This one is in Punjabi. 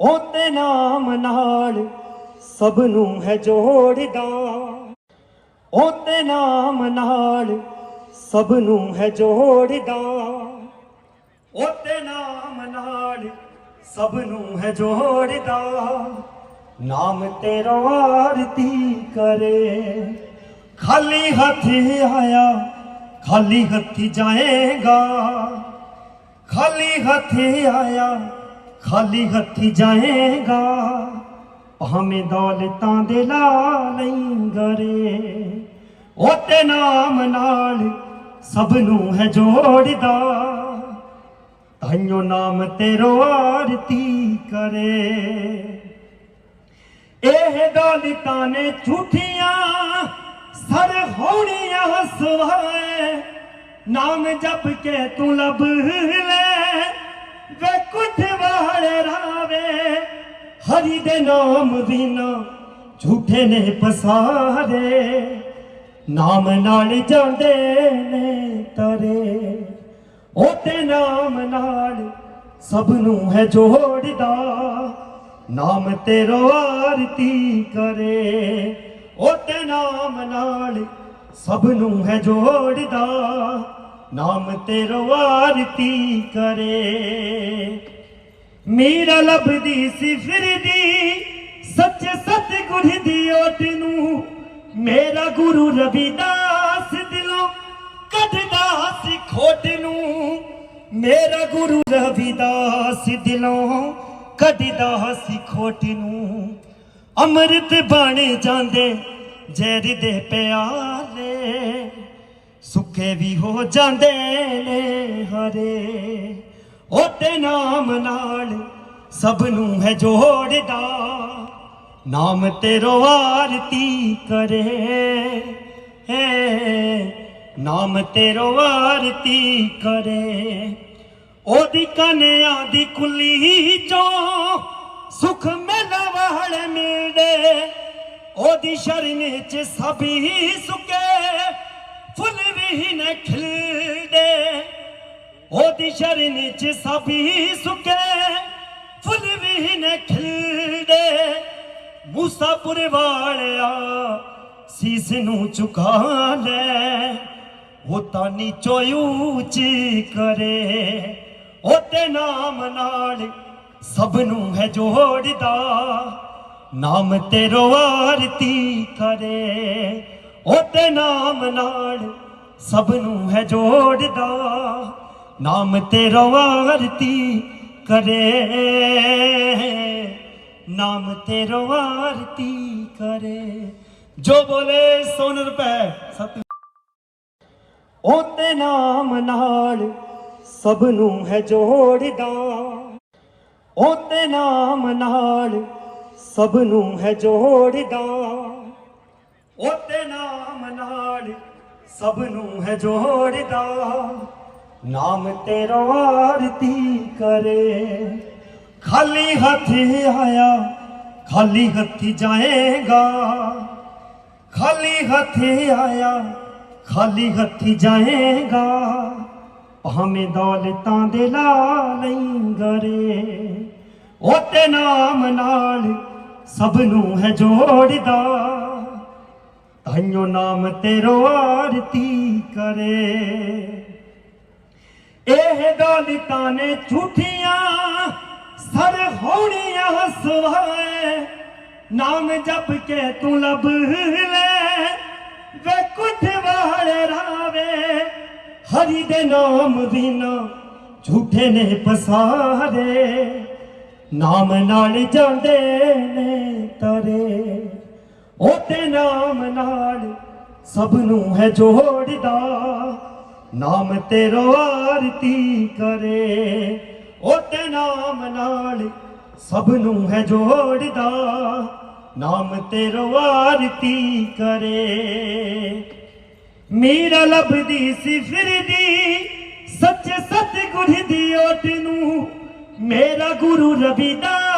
ਉਹ ਤੇ ਨਾਮ ਨਾਲ ਸਭ ਨੂੰ ਹੈ ਜੋੜਦਾ। ਉਹ ਤੇ ਨਾਮ ਨਾਲ ਸਭ ਨੂੰ ਹੈ ਜੋੜਦਾ। ਉਹ ਨਾਮ ਨਾਲ ਸਭ ਨੂੰ ਹੈ ਜੋੜਦਾ। ਨਾਮ ਤੇਰਾ ਆਰਤੀ ਕਰੇ। ਖਾਲੀ ਹੱਥ ਆਇਆ, ਖਾਲੀ ਹੱਥੀ ਜਾਏਗਾ। ਖਾਲੀ ਹੱਥੀ ਆਇਆ ਖਾਲੀ ਹੱਥੀ ਜਾਏਗਾ। ਭਾਵੇਂ ਦੌਲਤਾਂ ਦੇ ਲਾਲਈ ਗਰੇ ਉਹ ਤੇ ਨਾਮ ਨਾਲ ਸਭ ਨੂੰ ਹੈ ਜੋੜਦਾ। ਤਾਈਓ ਨਾਮ ਤੇਰੋ ਆਰਤੀ ਕਰੇ। ਇਹ ਦੌਲਤਾਂ ਨੇ ਝੂਠੀਆਂ, ਸਰ ਹੋਣੀਆਂ ਸਵਾਏ। ਨਾਮ ਜਪ ਕੇ ਤੂੰ ਲੱਭ ਲੈ। ਵੇ ਕੁੱਠ ਵਾਲੇ ਰਾਵੇ, ਹਰੀ ਦੇ ਨਾਮ ਬਿਨਾ ਝੂਠੇ ਨੇ ਪਸਾਰੇ। ਨਾਮ ਨਾਲ ਜਾਂਦੇ ਨੇ ਤਰੇ ਉਹ ਤੇ ਨਾਮ ਨਾਲ ਸਭ ਨੂੰ ਹੈ ਜੋੜਦਾ। ਨਾਮ ਤੇਰੋ ਆਰਤੀ ਕਰੇ ਉਹ ਤੇ ਨਾਮ ਨਾਲ ਸਭ ਨੂੰ ਹੈ ਜੋੜਦਾ। ਨਾਮ ਤੇਰੋ ਆਰਤੀ ਕਰੇ। ਮੀਰਾ ਲੱਭਦੀ ਸੀ, ਫਿਰਦੀ, ਸੱਚ ਸਤ ਗੁਰ ਦੀ ਓਟ ਨੂੰ। ਮੇਰਾ ਗੁਰੂ ਰਵਿਦਾਸ ਦਿਲੋਂ ਕੱਢਦਾ ਸੀ ਖੋਟ ਨੂੰ। ਮੇਰਾ ਗੁਰੂ ਰਵਿਦਾਸ ਦਿਲੋਂ ਕੱਢਦਾ ਸੀ ਖੋਟ ਨੂੰ। ਅੰਮ੍ਰਿਤ ਬਣ ਜਾਂਦੇ ਜ਼ਹਿਰ ਦੇ ਪਿਆਰ ਸੁੱਕੇ ਵੀ ਹੋ ਜਾਂਦੇ ਨੇ ਹਰੇ। ਉਹਦੇ ਨਾਮ ਨਾਲ ਸਭ ਨੂੰ ਹੈ ਜੋੜਦਾ। ਨਾਮ ਤੇਰੋ ਆਰਤੀ ਕਰੇ। ਹੈ, ਨਾਮ ਤੇਰੋ ਆਰਤੀ ਕਰੇ। ਉਹਦੀ ਕਨਿਆਂ ਦੀ ਕੁੱਲੀ ਚੋਂ ਸੁਖ ਮੇਲਾ ਵਾਲੇ ਮਿਲਦੇ। ਉਹਦੀ ਸ਼ਰਨ ਚ ਸਭੀ ਸੁਕੇ। ਫੁੱਲ ਨੇ ਖਿਲਦੇ, ਉਹਦੀ ਸ਼ਰਨ ਚ ਸਭੀ ਸੁਕੇ, ਫੁੱਲ ਵੀ ਨੇ ਖਿਲਦੇ। ਮੂਸਾਪੁਰ ਵਾਲਿਆ ਸੀਸ ਨੂੰ ਝੁਕਾ ਲੈ, ਉਹ ਤਾਂ ਨੀਚੋ ਉੱਚ ਕਰੇ। ਉਹ ਤੇ ਨਾਮ ਨਾਲ ਸਭ ਨੂੰ ਹੈ ਜੋੜਦਾ, ਨਾਮ ਤੇਰੋ ਆਰਤੀ ਕਰੇ। ਉਹ ਤੇ ਨਾਮ ਨਾਲ ਸਭ ਨੂੰ ਹੈ ਜੋੜਦਾ, ਨਾਮ ਤੇਰੋ ਆਰਤੀ ਕਰੇ। ਨਾਮ ਤੇਰੋ ਆਰਤੀ ਕਰੇ। ਜੋ ਬੋਲੇ ਸੋਨ ਰੁਪਏ ਸਤ ਉਹ ਤੇ ਨਾਮ ਨਾਲ ਸਭ ਨੂੰ ਹੈ ਜੋੜਦਾ। ਉਹ ਤੇ ਨਾਮ ਨਾਲ ਸਭ ਨੂੰ ਹੈ ਜੋੜਦਾ। ਉਹ ਤੇ ਨਾਮ ਨਾਲ ਸਭ ਨੂੰ ਹੈ ਜੋੜਦਾ ਨਾਮ ਤੇਰਾ ਆਰਤੀ ਕਰੇ ਖਾਲੀ ਹੱਥ ਆਇਆ ਖਾਲੀ ਹੱਥੀ ਜਾਏਗਾ ਖਾਲੀ ਹੱਥ ਆਇਆ ਖਾਲੀ ਹੱਥੀ ਜਾਏਗਾ ਭਾਵੇਂ ਦੌਲਤਾਂ ਦੇ ਲਾਲਈ ਗਰੇ ਉਹ ਤੇ ਨਾਮ ਨਾਲ ਸਭ ਨੂੰ ਹੈ ਜੋੜਦਾ ਤਾਈਓ ਨਾਮ ਤੇਰੋ ਆਰਤੀ ਕਰੇ। ਇਹ ਦੌਲਤਾਂ ਨੇ ਝੂਠੀਆਂ, ਸਰ ਹੋਣੀਆਂ ਸਵਾਏ। ਨਾਮ ਜਪ ਕੇ ਤੂੰ ਲੱਭ ਲੈ, ਵੇ ਕੁੱਠ ਵਾਲੇ ਰਾਵੇ। ਹਰੀ ਦੇ ਨਾਮ ਬਿਨਾ ਝੂਠੇ ਨੇ ਪਸਾਰੇ। ਨਾਮ ਨਾਲ ਜਾਂਦੇ ਨੇ ਤਰੇ। ਉਹ ਤੇ ਨਾਮ ਨਾਲ ਸਭ ਨੂੰ ਹੈ ਜੋੜਦਾ। ਨਾਮ ਤੇਰੋ ਆਰਤੀ ਕਰੇ। ਉਹ ਨਾਮ ਨਾਲ ਸਭ ਨੂੰ ਹੈ ਜੋੜਦਾ। ਨਾਮ ਤੇਰੋ ਆਰਤੀ ਕਰੇ। ਮੇਰਾ ਲੱਭਦੀ ਸੀ ਫਿਰਦੀ, ਸੱਚ ਸਤ ਗੁਰ ਦੀ ਓਟ ਨੂੰ। ਮੇਰਾ ਗੁਰੂ ਰਵਿਦਾਸ